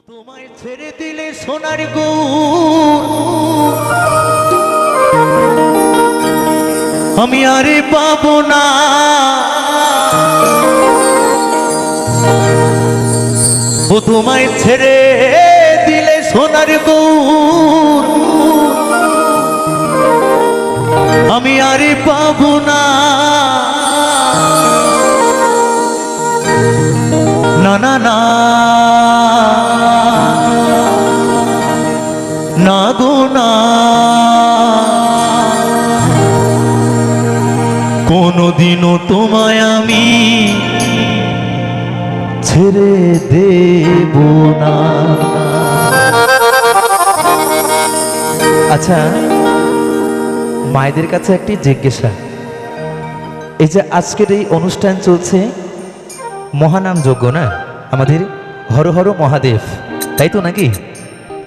তোমায় ছেড়ে দিলে সোনার গো। আমি আরে পাবো না। ও তোমায় ছেড়ে দিলে সোনার গো। আমি আরে পাবো না। না না না। কোনদিনও তোমায় আমি ছেড়ে দেব না। আচ্ছা মায়েদের কাছে একটি জিজ্ঞাসা। এই যে আজকের এই অনুষ্ঠান চলছে, মহানাম যজ্ঞ না? আমাদের হর হর মহাদেব, তাই তো নাকি?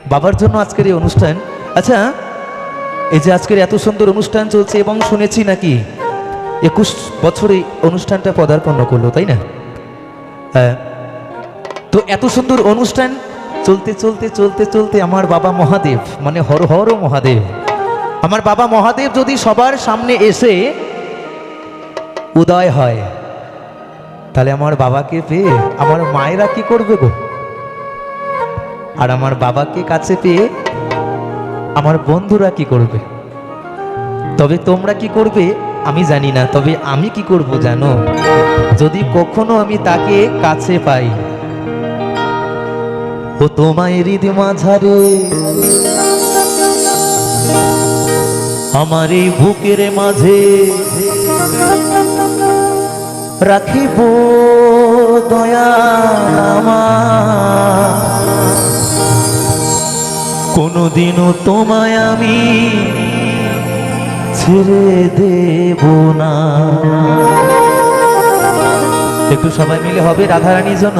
বাবার জন্য আজকের এই অনুষ্ঠান আচ্ছা এই যে আজকের এত সুন্দর অনুষ্ঠান চলছে এবং শুনেছি নাকি একুশ বছরে অনুষ্ঠানটা পদার্পণ করল, তাই না? হ্যাঁ। তো এত সুন্দর অনুষ্ঠান চলতে চলতে চলতে চলতে আমার বাবা মহাদেব মানে হর হর মহাদেব, আমার বাবা মহাদেব যদি সবার সামনে এসে উদয় হয়, তাহলে আমার বাবাকে পেয়ে আমার মায়েরা কি করবে গো? আর আমার বাবাকে কাছে পেয়ে আমার বন্ধুরা কি করবে? তবে তোমরা কি করবে? আমি জানি না, তবে আমি কি করব জানো? যদি কখনো আমি তাকে কাছে পাই। ও তোমায় হৃদ মাঝারে। আমার এই বুকের মাঝে রাখিব দয়া কোনদিনও তোমায় আমি ছেড়ে দেব না। একটু সবাই মিলে হবে রাধারানীর জন্য?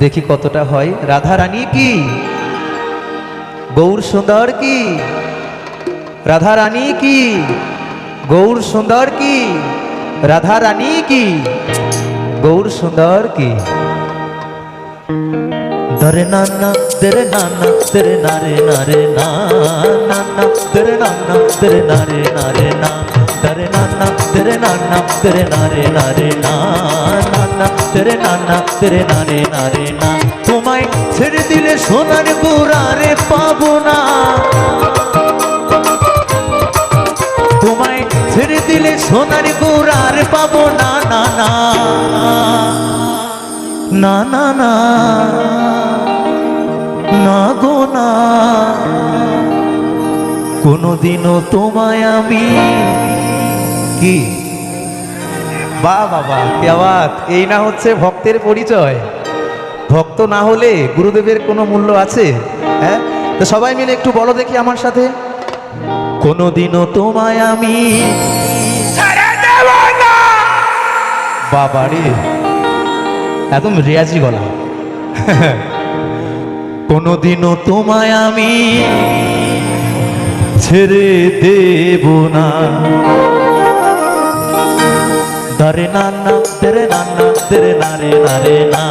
দেখি কতটা হয়। রাধারানী কি? গৌর সুন্দর কি? রাধারানী কি? গৌর সুন্দর কি? রাধা রানী কি? গৌর সুন্দর কি? দরে নানা তেরে নানা তেরে নারে নারে না নানা তেরে নানা তেরে নারে নারে না দরে নানা তেরে নানা তেরে নারে নারে না নানা তেরে নানা তেরে নারে নারে না তোমায় ছেড়ে দিলে সোনার গোড়ারে পাবো না তোমায় ছেড়ে দিলে সোনার গোড়ার পাবো না না না না না না না গো না। কোনোদিনও তোমায় আমি কি? বা বাবা কেওয়াত এই না হচ্ছে ভক্তের পরিচয়। ভক্ত না হলে গুরুদেবের কোনো মূল্য আছে? হ্যাঁ? তো সবাই মিলে একটু বলো দেখি আমার সাথে। কোনোদিনও তোমায় আমি বাবা রে একদম রেয়াজি গলা। কোনোদিনও তোমায় আমি ছেড়ে দেব না। দরে নানা, তেরে নানা, তেরে নারে নারে না,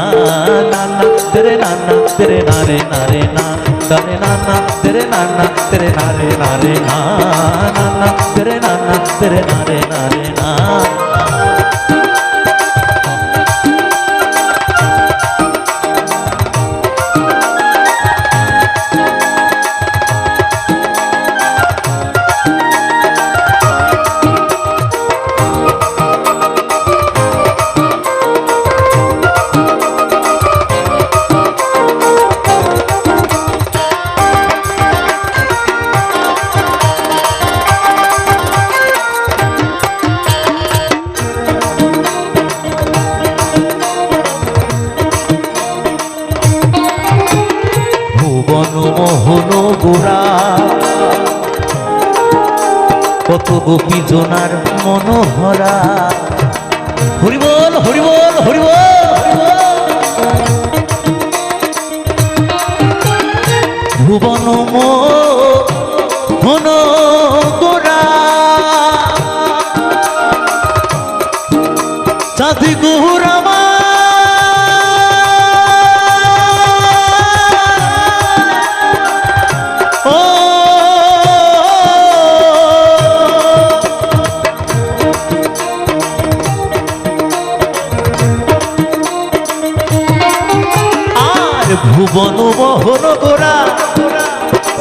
নানা, তেরে নানা, তেরে নারে নারে না। দরে নানা, তেরে নানা, তেরে নারে নারে না, নানা, তেরে নানা, তেরে নারে নারে না। কত গোপী জোনার মনোহরা। হরিবল হরিবল হরিবল ভুবন মোহন গোরা চাঁদি গুহুরামা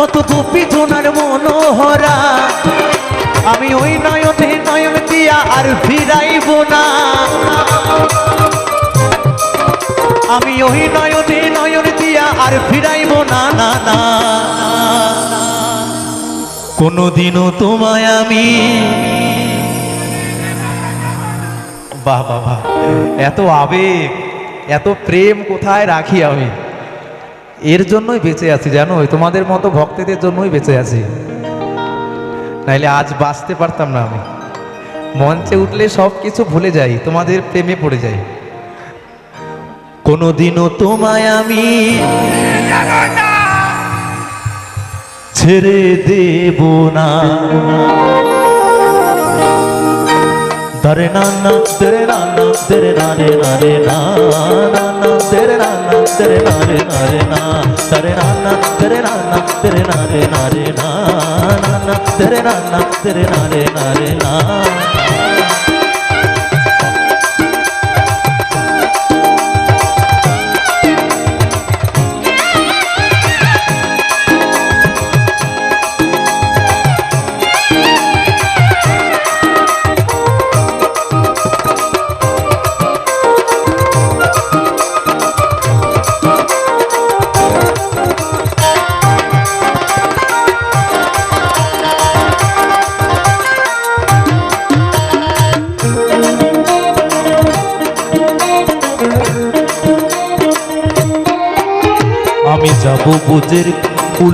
কত গোপী জোনার মনোহরা। আমি ওই নয়নে নয়ন দিয়া আর ফিরাইব না। আমি ওই নয়নে নয়ন দিয়া আর ফিরাইব না না না। কোনোদিনও তোমায় আমি বাহ বাহ। এত আবেগ, এত প্রেম কোথায় রাখি আমি? এর জন্যই বেঁচে আছি, জানো? তোমাদের মতো ভক্তদের জন্যই বেঁচে আছি। নাইলে আজ বাঁচতে পারতাম না আমি। মঞ্চে উঠলে সব কিছু ভুলে যাই, তোমাদের প্রেমে পড়ে যাই। কোনোদিনও তোমায় আমি ছেড়ে দেব না। দরে না না তেরে না না তেরে না রে না রে না না না তেরে না না তেরে না রে না রে না তরে না না তেরে না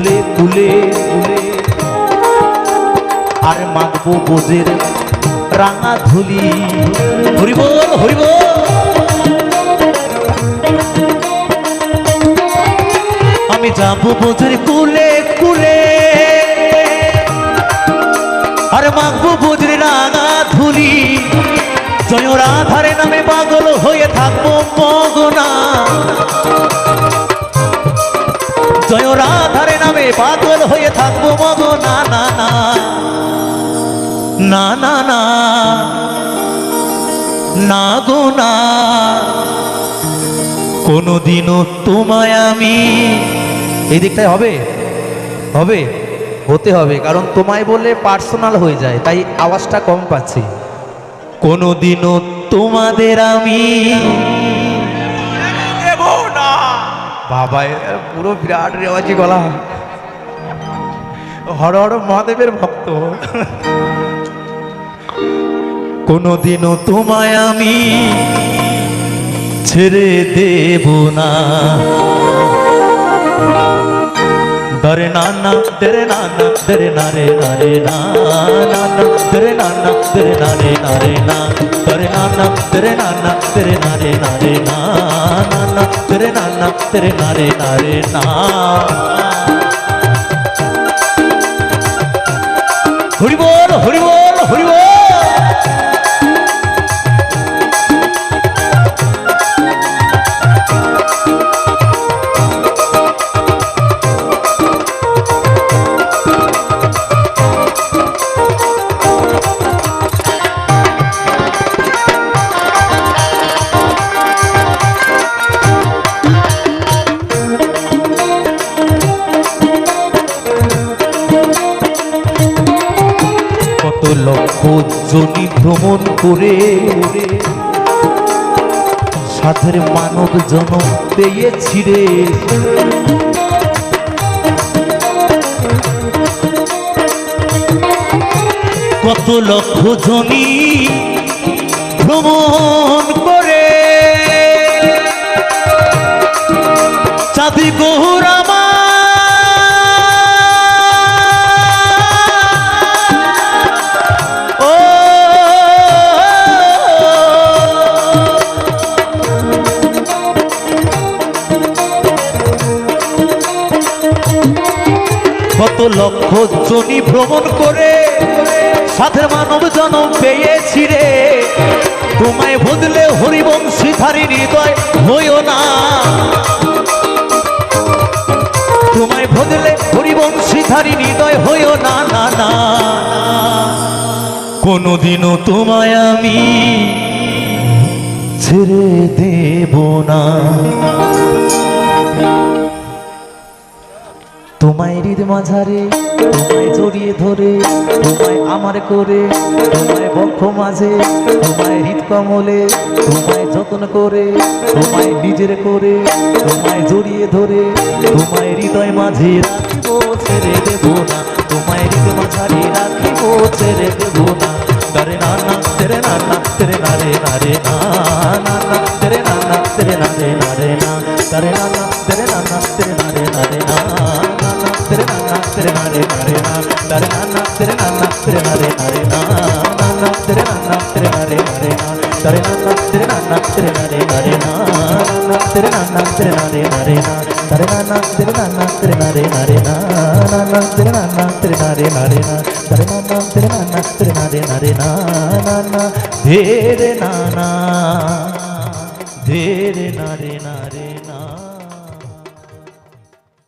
কুলে কুলে কুলে আর মাগবো বোঝের রাঙা ধুলি। হরিবল হরিবল। আমি যাব বোঝের কুলে কুলে। আর মাগবো বোঝের রাঙা ধুলি। জয় রাধারে নামে পাগল হয়ে থাকব পাগল হয়ে থাকব মগ, না না না। না না না। না গো, না। কোনোদিনও তোমায় আমি এই দিকটায় হবে? হবে? হতে হবে, কারণ তোমায় বললে পার্সোনাল হয়ে যায়, তাই আওয়াজটা কম পাচ্ছি। কোনোদিনও তোমাদের আমি বাবা পুরো বিরাট রেওয়াজি গলা। হর হর মহাদেবের ভক্ত কোনোদিনও তোমায় আমি ছেড়ে দেব না দরে নানা দরে নানা দরে নারে নারে নানা দরে নানা দরে নারে নারে না দরে নানা দরে নানা দরে নারে নারে না নানা দরে নানা দরে নারে নারে না হরি বল হরি ভ্রমণ করে সাথের মানব জনম পেয়েছি রে। কত লক্ষ জনি ভ্রমণ করে। চাঁদি গৌরামা জনি ভ্রমণ করে সাথের মানব জনম পেয়েছি রে। তোমায় বদলে হরিবংশী ধারী হৃদয় হইও না। তোমায় বদলে হরিবংশী ধারী হৃদয় হইও না না না। কোনোদিনও তোমায় আমি ছেড়ে দেব না। তোমায় হৃদ মাঝারে, তোমায় জড়িয়ে ধরে, তোমায় আমার করে, তোমায় বক্ষ মাঝে, তোমায় হৃদ কমলে, তোমায় যত্ন করে, তোমায় নিজের করে, তোমায় জড়িয়ে ধরে, তোমায় হৃদয় মাঝে রাখিব, ছেড়ে দেব না। তোমায় হৃদ মাঝারে রাখিব, ছেড়ে দেব না। তারে না তেরে না না, তেরে না রে, না না তেরে না না, তেরে না রে, না তারে না না রে না রে না না না তেরে না না তেরে না রে না রে না তারে না না তেরে না না তেরে না রে না রে না না তেরে না না তেরে না রে না রে না তারে না না তেরে না না তেরে না রে না রে না না না তেরে না না তেরে না রে না রে না তারে না না তেরে না না তেরে না রে না রে না না না ধীরে না না ধীরে না রে না রে না